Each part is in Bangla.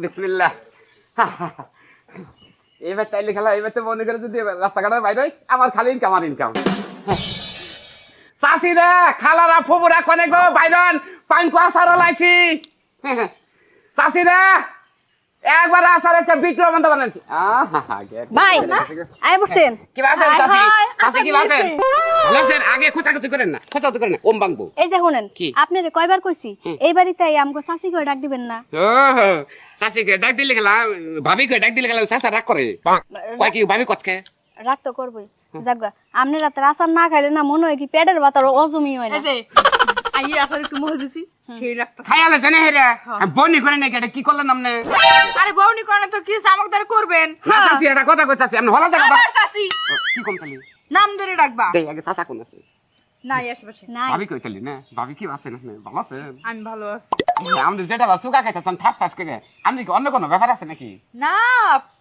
বিসমিল্লাহ। এবার চাইলে খেলা এবার তো মনে করে যদি রাস্তাঘাটের রাস্তাঘাটে বাইরে আমার খালি ইনকাম আর ইনকাম চাষিরা খালারা ফুবুরা কনে গো, বাইরন পাঙ্কুয়া সারা লাইছি চাষিরা একবার আসার একটা বিক্রম বন্ধ বানাইছি। ভাই কি বাসেন হাই, চাষি হাই, চাষি আসার কি বাসেন আগে করেন না খোঁচাখুচি করেন না ওম বাংবো এই যে শুনেন কি? আপনারে কয়বার কইছি এই বাড়িতে আমগো চাষি করে ডাক দিবেন না। ও চাষিকে ডাক দিলে গেলা ভাবিকে ডাক দিলে গেলা চাষা রাগ করে। কয় কি ভাবি কচকে রাগ তো করবই। যাগা আপনি রাতে আসার না খাইলে না মনে হয় কি পেটের বাতার অজমি হয় না। এই আসার একটু মহে দিছি। জানে বনি করে নাকি এটা কি করলেন আপনি? আরে বউনি করে তো কি চামক দার করবেন। না চাষি এটা কথা কইতাছি আপনি হলা জায়গা আবার চাচি। কি কম খালি নাম ধরে ডাকবা। দেই আগে চাষা কোন আছে? নাই আশেপাশে। নাই। ভাবি কই খালি না? ভাবি কি আছেন আপনি ভালো আছেন আমি ভালো আছি। আপনি যেটা ভালো সুগা খাইতেছেন ঠাস ঠাস করে। আপনি কি অন্য কোনো ব্যাপার আছে নাকি? না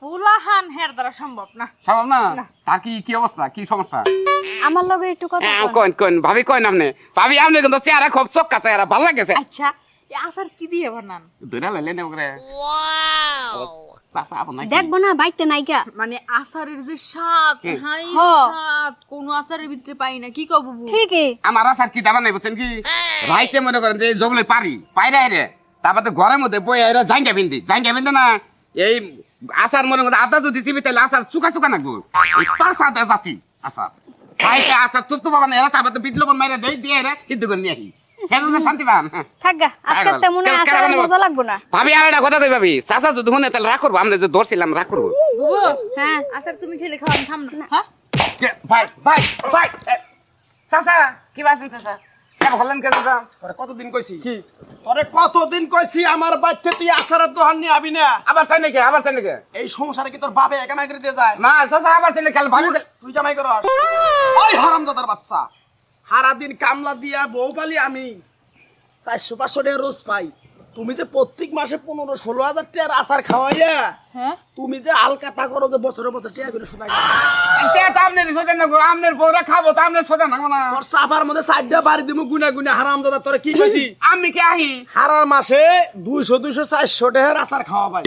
পুলাহান হের দ্বারা সম্ভব না। সম্ভব না। তার কি কি অবস্থা? কি সমস্যা? আমার লগে একটু কথা হ্যাঁ, কন। কোন ভাবি কোন আপনি। ভাবি আপনি কিন্তু চেহারা খুব চোখ চেহারা ভালো লাগেছে। আচ্ছা আসার কি দিয়ে বানান? লাইলে নেব করে চাষা আপনার দেখব না বাইকতে নাইকা। মানে আসারের যে স্বাদ। হাই স্বাদ কোন আসারের ভিতরে পাই না। কি কব বুবু ঠিকই। আমার আসার কি দাবা নাই বুঝছেন কি? রাইতে মনে করেন যে জবলে পারি পাইরে আইরে। তারপর তো ঘরের মধ্যে বই আইরে জাঙ্গা বিন্দি জাঙ্গা বিন্দে না। এই আসার মনে করেন আদা যদি চিবি তাহলে আসার চুকা চুকা নাকবো পাঁচ আদা জাতি আসার খাইতে আসার তুপ তুপ বাবা না তারপর তো বিদ্লবন মাইরে দেই দিয়ে আইরে কিন্তু করে নিয়ে আহি। খেলে তো শান্তি পান থাকগা আজকে তেমন কেন- কেন আসার মজা লাগবো না। ভাবি আর একটা কথা কই ভাবি? চাচা যদি শুনে তাহলে রাগ করব আমরা যে ধরছিলাম রাগ করব। হ্যাঁ আসার তুমি খেলে খাওয়ান থাম না। ভাই ভাই ভাই চাচা কি বাসেন চাচা? কতদিন কইছি? কি? তোরে কতদিন কইছি আমার বাচ্চা তুই আসারের দোহান নিয়ে আবি না? আবার চাই নাকি আবার চাই নাকি? এই সংসারে কি তোর বাপে একামাই করে দিয়ে যায়? না চাচা আবার চাই নাকি তুই জামাই করস। ওই হারামজাদার বাচ্চা। সারা দিন কামলা দিয়া বউ পালি আমি। চারশো পাঁচশো টাকা রোজ পাই। তুমি যে প্রত্যেক মাসে পনেরো ষোলো হাজার টাকার আচার খাওয়াইয়া হ্যাঁ? তুমি যে আলকাতা করো যে বছরে বছর টাকা করে শোধা আপনার সোজা না আপনার বউরা খাব তো আপনার সোজা না না। তোর চাপার মধ্যে চারটা বাড়ি দিব গুনা গুনা। হারামজাদা তোরে কি কইছি? আমি কি আহি? হারার মাসে দুইশো দুইশো চারশো টাকার আচার খাওয়া পাই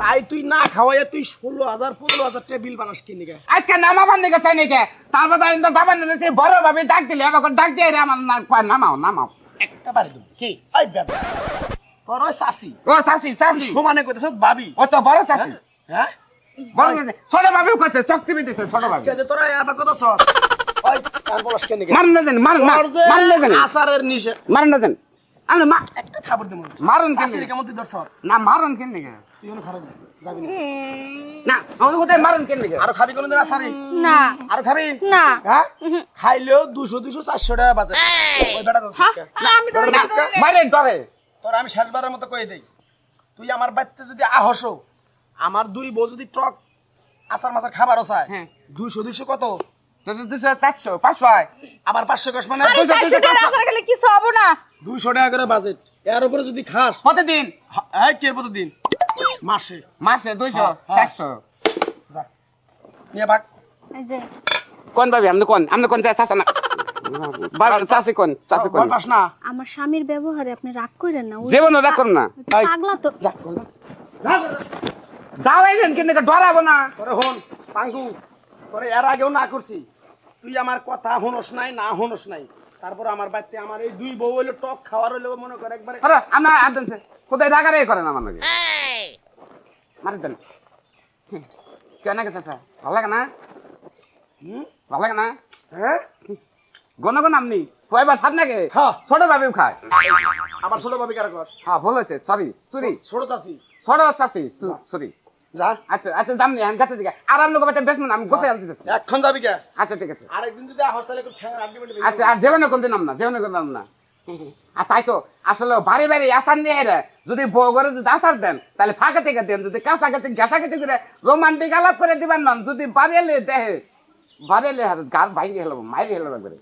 তাই তুই না খাওয়াইয়া তুই ষোলো হাজার পনেরো হাজার টাকা বিল বানাস কিনে গে আজকে নামাবার দিকে চাই নাকি তারপর তো ইন্দা যাবার নিয়েছে বড় ভাবে ডাক দিলে এবার ডাক দিয়ে রে আমার না নামাও নামাও। একটা বাড়ি দিব। কি? এই বেদ তোর ওই চাষি ও চাচি চাচি। সমানে কইতেছ ভাবি। ও তো বড় চাচি। হ্যাঁ? বড় চাচি। ছোট ভাবে করছে শক্তি পেতেছে ছোট ভাবে। আজকে তোরা আবার কথা সর ওই কান বলাস কেন মারুন না দেন মারুন যে না দেন। আচারের নিশে মারুন না দেন। আমি মা একটা থাবর দেব। মারুন কেন কেমন দর্শক না মারুন কেন তুই ওখানে খারাপ যাবি না। না আমি কোথায় মারুন কেন দিকে আরও খাবি কোনদিন আচারি না। আরও খাবি? না। হ্যাঁ? খাইলেও দুশো দুশো চারশো টাকা বাজে। ওই বেটা তো আমি তো মারে ডরে। তোর আমি শেষবারের মতো কয়ে দেই। তুই আমার বাড়িতে যদি আহসো আমার দুই বউ যদি টক আচার মাচার খাবারও চায় হ্যাঁ। দুইশো দুইশো কত? চারশো পাঁচশো আবার পাঁচশো কষ মানে? কিছু হব না। দুইশো টাকা করে বাজেট এর উপরে যদি খাস প্রতিদিন। হ্যাঁ কে প্রতিদিন। মাসে মাসে দুইশো হ্যাঁ। চারশো। যা নিয়ে ভাগ। কোন ভাবি? আপনি কোন? আপনি কোন চাষা না? না। আমার স্বামীর ব্যবহারে আপনি রাগ করেন না জীবন রাগ করুন না। পাগলা তো। যা কিন্তু ডরাবো না। তোরে হন পাঙ্গু তোরে এর আগেও না করছি। তুই আমার কথা হনস নাই না হনস নাই। তারপর আমার বাড়িতে আমার এই দুই বউ হইল টক খাওয়ার হইল মনে করে একবারে। আরে আমরা আনতেন কোথায় রাগারে করেন আমার নাকি মারি দেন কেন নাকি চাষা ভালো লাগে না হুম? ভালো লাগে না হ্যাঁ কয়বার সাত নাকি হ্যাঁ। ছোট খায় আবার ভাবি কারা কর হ্যাঁ হয়েছে সরি সরি ছোট চাষি ছোট চাষি সরি যা আচ্ছা আচ্ছা জানি আমি গাছে দিকে আর আপনি বাচ্চা বেশ আমি গোছে আনতে যাচ্ছি এখন যাবি কে আচ্ছা ঠিক আছে আরেকদিন যদি একটু ঠ্যাং আচ্ছা আর জীবনে কোনদিন নাম না জীবনে কোন নাম না আর তাই তো আসলে বাড়ি বাড়ি আসার নিয়ে এরা যদি বউ করে যদি আসার দেন, তাহলে ফাঁকা থেকে দেন। যদি কাছাকাছি ঘেঁষাঘেঁষি করে রোমান্টিক আলাপ করে দিবেন না। যদি বাড়ি এলে দেহে বাড়ি এলে আর গার বাইরে হেলো মাইরে হেলো একবারে।